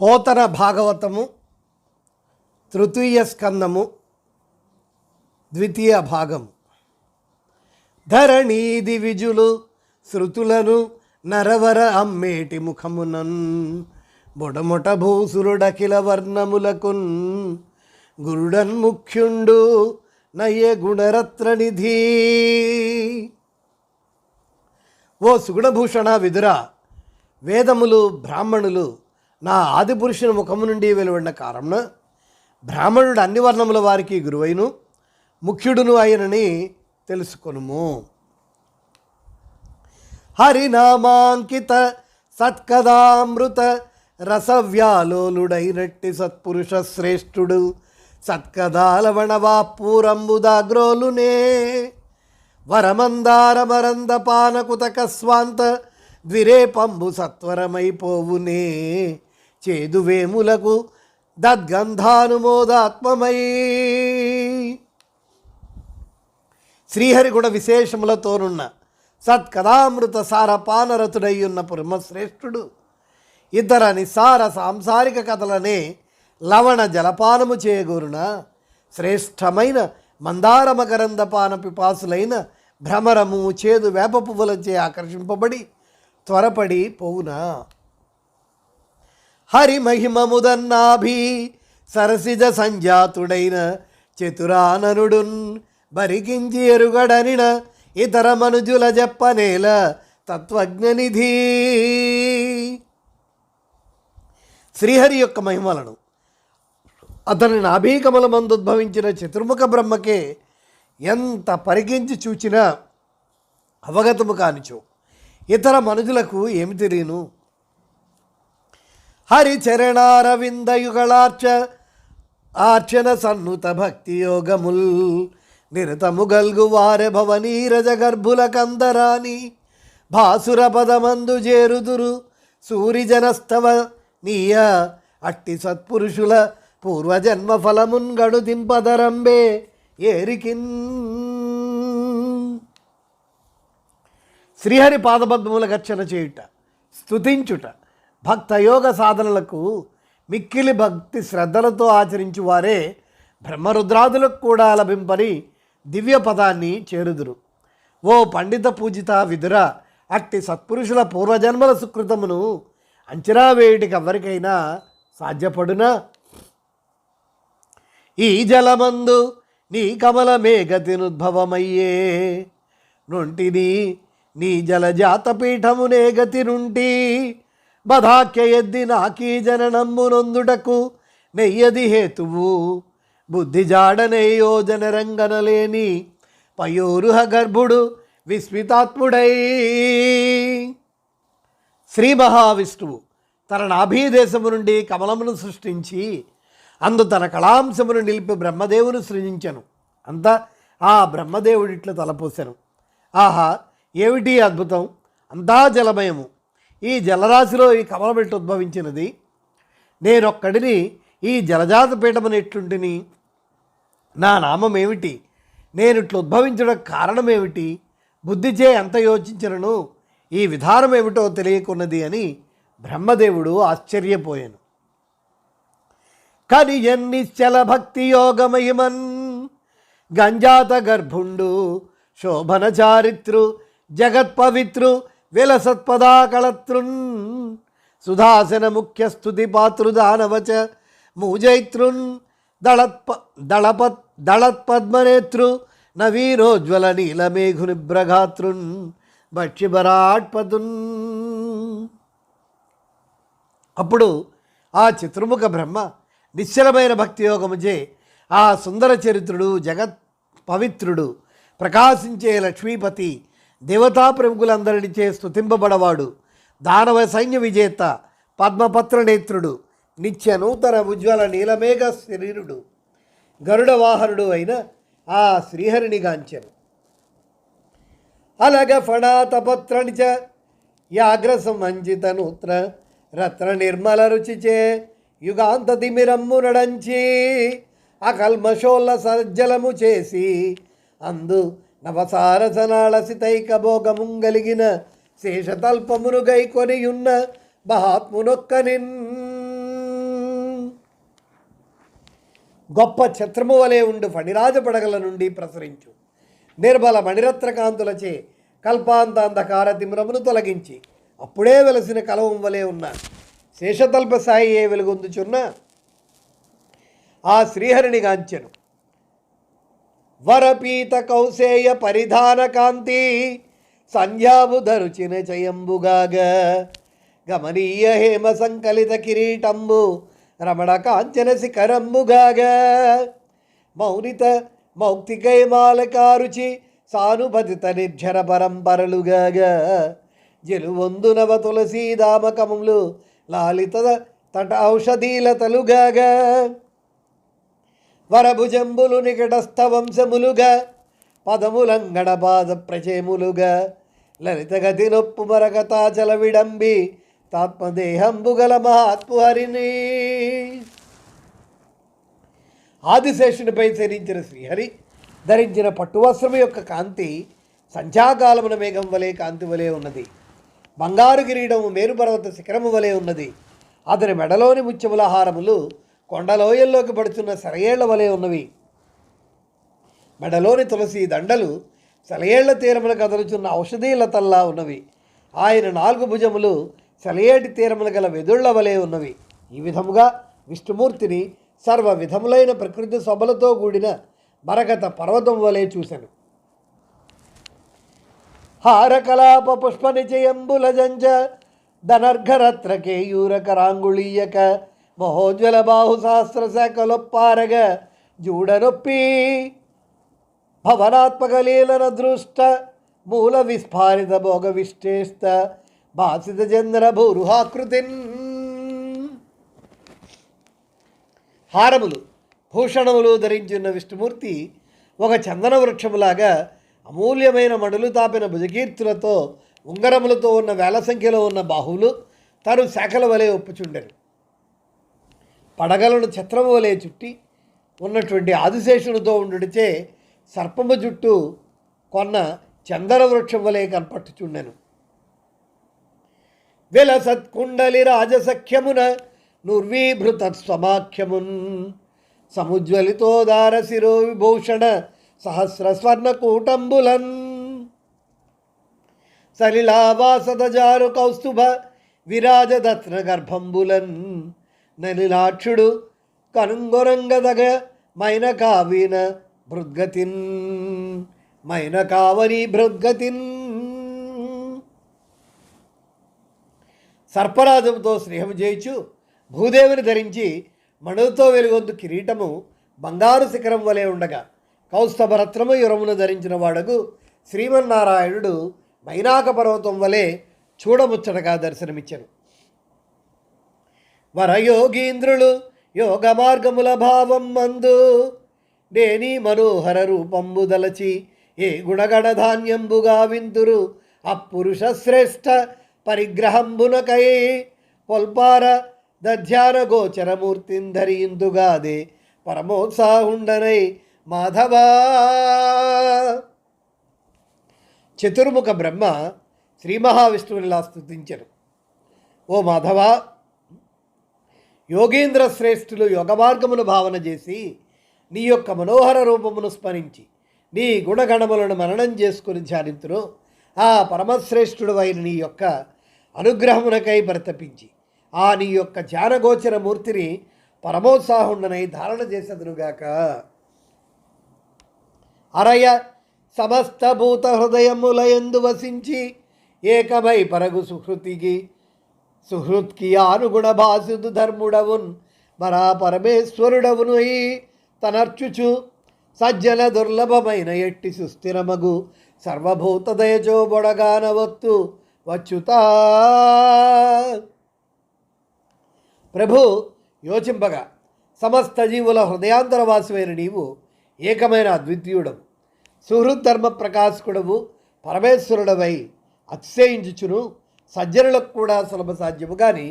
పోతన భాగవతము తృతీయ స్కందము ద్వితీయ భాగం ధరణీది విజులు శృతులను నరవర అమ్మేటి ముఖమునన్. బొడమొట భూసురుడకిల వర్ణములకున్. గురుడన్ ముఖ్యుండు నయ్య గుణరత్న నిధి ఓ సుగుణభూషణ విదురా వేదములు బ్రాహ్మణులు నా ఆదిపురుషుని ముఖము నుండి వెలువడిన కారణం బ్రాహ్మణుడు అన్ని వర్ణముల వారికి గురువైను ముఖ్యుడును అయినని తెలుసుకొనుము. హరినామాంకిత సత్కదామృత రసవ్యాలోలుడైనట్టి సత్పురుష శ్రేష్ఠుడు సత్కదాలవణవా పూరంబుదాగ్రోలునే వరమందారమరంద పానకుతక స్వాంత ద్విరేపంబు సత్వరమైపోవునే. చేదువేములకు దద్గంధానుమోదాత్మమై. శ్రీహరి కూడా విశేషములతోనున్న సత్కథామృత సార పానరతుడయ్యున్న పురమశ్రేష్ఠుడు ఇతర నిస్సార సాంసారిక కథలనే లవణ జలపానము చేయగూరున శ్రేష్టమైన మందార పాన పిపాసులైన భ్రమరము చేదు వేప పువ్వులచే ఆకర్షింపబడి త్వరపడి పోవునా. హరిమహిమముదన్నాభి సరసిజ సంజాతుడైన చతురాననుడున్ బరికించి ఎరుగడనిన ఇతర మనుజుల చెప్పనేల తత్వజ్ఞనిధి. శ్రీహరి యొక్క మహిమలను అతని నాభీకమల మందు ఉద్భవించిన చతుర్ముఖ బ్రహ్మకే ఎంత పరికించి చూచినా అవగతము కానిచో. ఇతర మనుజులకు ఏమి తెలియను? హరిచరణారవిందయుగళార్చ ఆర్చన సన్నుత భక్తి యోగముల్ నిరతము వారె భవనీరజ గర్భుల కందరాని భాసుర పదమందు చేరుదురు సూరిజనస్తవ నీయ అట్టి సత్పురుషుల పూర్వజన్మ ఫలమున్ గడు దింపదరంబే ఏరికిన్. శ్రీహరి పాదపద్మముల గర్చన చేయుట స్తుతించుట భక్తయోగ సాధనలకు మిక్కిలి భక్తి శ్రద్ధలతో ఆచరించు వారే బ్రహ్మరుద్రాదులకు కూడా లభింపని దివ్య పదాన్ని చేరుదురు. ఓ పండిత పూజిత విదుర అట్టి సత్పురుషుల పూర్వజన్మల సుకృతమును అంచనా వేయుటికి ఎవరికైనా సాధ్యపడునా? ఈ జలమందు నీ కమల మేఘతినుద్భవమయ్యే నుంటిది నీ జలజాత పీఠమునే గతి నుండి బధాఖ్య ఎద్ది నాకీ జననమ్ము నొందుటకు నెయ్యది హేతువు. బుద్ధి జాడనేయో యోజన రంగనలేని పయోరుహ గర్భుడు విస్మితాత్ముడై. శ్రీ మహావిష్ణువు తన నాభీదేశము నుండి కమలమును సృష్టించి అందు తన కళాంశమును నిలిపి బ్రహ్మదేవుని సృజించను. అంతా ఆ బ్రహ్మదేవుడిట్లో తలపోశాను ఆహా ఏమిటి అద్భుతం? అంతా జలమయము. ఈ జలరాశిలో ఈ కమలమెట్టు ఉద్భవించినది. నేనొక్కడిని ఈ జలజాత పీఠమని ఎట్లుంటిని నా నామం ఏమిటి నేను ఇట్లు ఉద్భవించడం కారణమేమిటి? బుద్ధిచే ఎంత యోచించను ఈ విధానం ఏమిటో తెలియకున్నది అని బ్రహ్మదేవుడు ఆశ్చర్యపోయాను. కని ఎన్నిశ్చల భక్తి యోగమహిమన్ గంజాత గర్భుండు శోభన చారిత్రు జగత్పవిత్రు విలసత్పదాకళత్రున్ సుధాసన ముఖ్య స్థుతి పాతృదానవచ మూజైతృన్ దళత్ప దళపత్ నవీరోజ్వల నవీనోజ్వల నీలమేఘునిభ్రగాతృన్ భక్ష్యభరాట్పదున్ అప్పుడు ఆ చతుర్ముఖ బ్రహ్మ నిశ్చలమైన భక్తి యోగముచే ఆ సుందర చరిత్రుడు జగత్ పవిత్రుడు ప్రకాశించే లక్ష్మీపతి దేవతా ప్రముఖులందరినిచే స్థుతింపబడవాడు దానవ సైన్య విజేత పద్మపత్ర నేత్రుడు నిత్య నూతన ఉజ్వల నీలమేఘ శరీరుడు గరుడ వాహనుడు అయిన ఆ శ్రీహరిని గాంచెను. అలగ ఫణాతపత్రనిచ యాగ్రసమంజిత నూత్ర రత్న నిర్మల రుచిచే యుగాంత తిమిరమ్ము నడంచి అకల్మషోల్ల సజ్జలము చేసి అందు నవసారసనాళసితైక భోగముంగలిగిన కొనియున్న గైకొనియున్న మహాత్మునొక్కనిన్. గొప్ప ఛత్రము వలె ఉండు ఫణిరాజ పడగల నుండి ప్రసరించు. నిర్మల మణిరత్నకాంతులచే కల్పాంతాంధకార తిమ్రమును తొలగించి. అప్పుడే వెలసిన కలవం వలె ఉన్న శేషతల్ప సాయి ఏ వెలుగొందుచున్న ఆ శ్రీహరిణిగాంచెను వరపీత కౌసేయ పరిధాన కాంతి సంధ్యాబుధరుచిన చయంబుగాగ గమనీయ హేమ సంకలిత కిరీటంబు రమణ కాంచన శిఖరంబుగాగ. మౌనిత మౌక్తికై మాలకారుచి సానుభతిత నిర్జర పరంపరలుగాగ. జలువొందునవ తులసీదామకములు లాలిత తట ఔషధీలతలుగాగా. వరభుజంబులు నికటస్థ వంశములుగా పదములంగడ పాద ప్రచేములుగా లలితగతి నొప్పు మరకతాచల విడంబి తాత్మదేహంబుగల మహాత్ము హరిని ఆదిశేషునిపై శరించిన శ్రీహరి ధరించిన పట్టువస్త్రం యొక్క కాంతి సంధ్యాకాలమున మేఘం వలె కాంతి వలె ఉన్నది. బంగారు కిరీటము మేరుపర్వత శిఖరము వలె ఉన్నది. అతని మెడలోని ముత్యముల హారములు కొండలోయల్లోకి పడుతున్న సరయేళ్ళ వలె ఉన్నవి. మెడలోని తులసి దండలు సెలయేళ్ళ తీరమున కదలుచున్న ఔషధీలతల్లా ఉన్నవి. ఆయన నాలుగు భుజములు సెలయేటి తీరమున గల వెదుళ్ళ వలె ఉన్నవి. ఈ విధముగా విష్ణుమూర్తిని సర్వ విధములైన ప్రకృతి శోభలతో కూడిన మరగత పర్వతం వలె చూశాను హారకలాప పుష్ప నిచయంబుల జంజ ధనర్ఘరత్ర కేయూర మహోజ్వల బాహు సహస్ర శాఖలొప్పారగ జూడనొప్పి. భవనాత్మక లీలన దృష్ట మూల విస్ఫారిత భోగ విశ్లేష్ట భాసిత చంద్ర భూరుహాకృతిన్ హారములు భూషణములు ధరించున్న విష్ణుమూర్తి ఒక చందన వృక్షములాగా అమూల్యమైన మడులు తాపిన భుజకీర్తులతో ఉంగరములతో ఉన్న వేల సంఖ్యలో ఉన్న బాహువులు తను శాఖల వలె ఒప్పుచుండెను. పడగలను ఛత్రము వలె చుట్టి ఉన్నటువంటి ఆదిశేషునితో ఉండుడిచే సర్పము జుట్టు కొన్న చందన వృక్షం వలె కనపట్టుచుండెను. విలసత్కుండలి రాజసఖ్యమున నుర్వీభృత స్వమాఖ్యమున్ సముజ్వలితోదార శిరో విభూషణ సహస్ర స్వర్ణ కూటంబులన్ సలిలావాసదజారు కౌస్తుభ విరాజదత్న గర్భంబులన్. నలిలాక్షుడు కనుంగొరంగదగ మైన కావిన భృద్గతిన్ మైన కావని భృద్గతిన్. సర్పరాజంతో స్నేహం చేయించు భూదేవిని ధరించి మణులతో వెలుగొందు కిరీటము బంగారు శిఖరం వలె ఉండగా కౌస్తభరత్నము యురమును ధరించిన వాడగు శ్రీమన్నారాయణుడు మైనాక పర్వతం వలె చూడముచ్చటగా దర్శనమిచ్చాను. వరయోగీంద్రులు యోగ మార్గముల భావం మందు. నేని మనోహర రూపంబు దలచి ఏ గుణగణ ధాన్యంబుగా విందురు. అప్పురుష శ్రేష్ఠ పరిగ్రహంబునకై పొల్పార దధ్యాన గోచరమూర్తిని ధరియుందుగాదే పరమోత్సాహుండనై మాధవా. చతుర్ముఖ బ్రహ్మ శ్రీ మహావిష్ణువునిలా స్తుతించను. ఓ మాధవ యోగేంద్ర శ్రేష్ఠులు యోగ మార్గమును భావన చేసి నీ యొక్క మనోహర రూపమును స్మరించి నీ గుణగణములను మననం చేసుకుని ధ్యానింతును ఆ పరమశ్రేష్ఠుడు అయిన నీ యొక్క అనుగ్రహమునకై పరితపించి ఆ నీ యొక్క ధ్యానగోచర మూర్తిని పరమోత్సాహుండనై ధారణ చేసదునుగాక. అరయ సమస్త భూత హృదయములయందు వసించి ఏకమై పరగు సుహృతికి సుహృత్కి అనుగుణ భాసుదు ధర్ముడవున్ మరా పరమేశ్వరుడవును తనర్చుచు. సజ్జల దుర్లభమైన ఎట్టి సుస్థిరమగు సర్వభూత దయచో బొడగానవత్తు వచ్చుతా. ప్రభు యోచింపగా సమస్త జీవుల హృదయాంతరవాసమైన నీవు ఏకమైన అద్వితీయుడవు. సుహృద్ధర్మ ప్రకాశకుడవు పరమేశ్వరుడవై అతిశయించుచును. సజ్జనులకు కూడా సులభ సాధ్యము. కానీ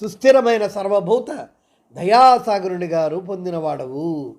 సుస్థిరమైన సర్వభూత దయాసాగరునిగా రూపొందినవాడవు.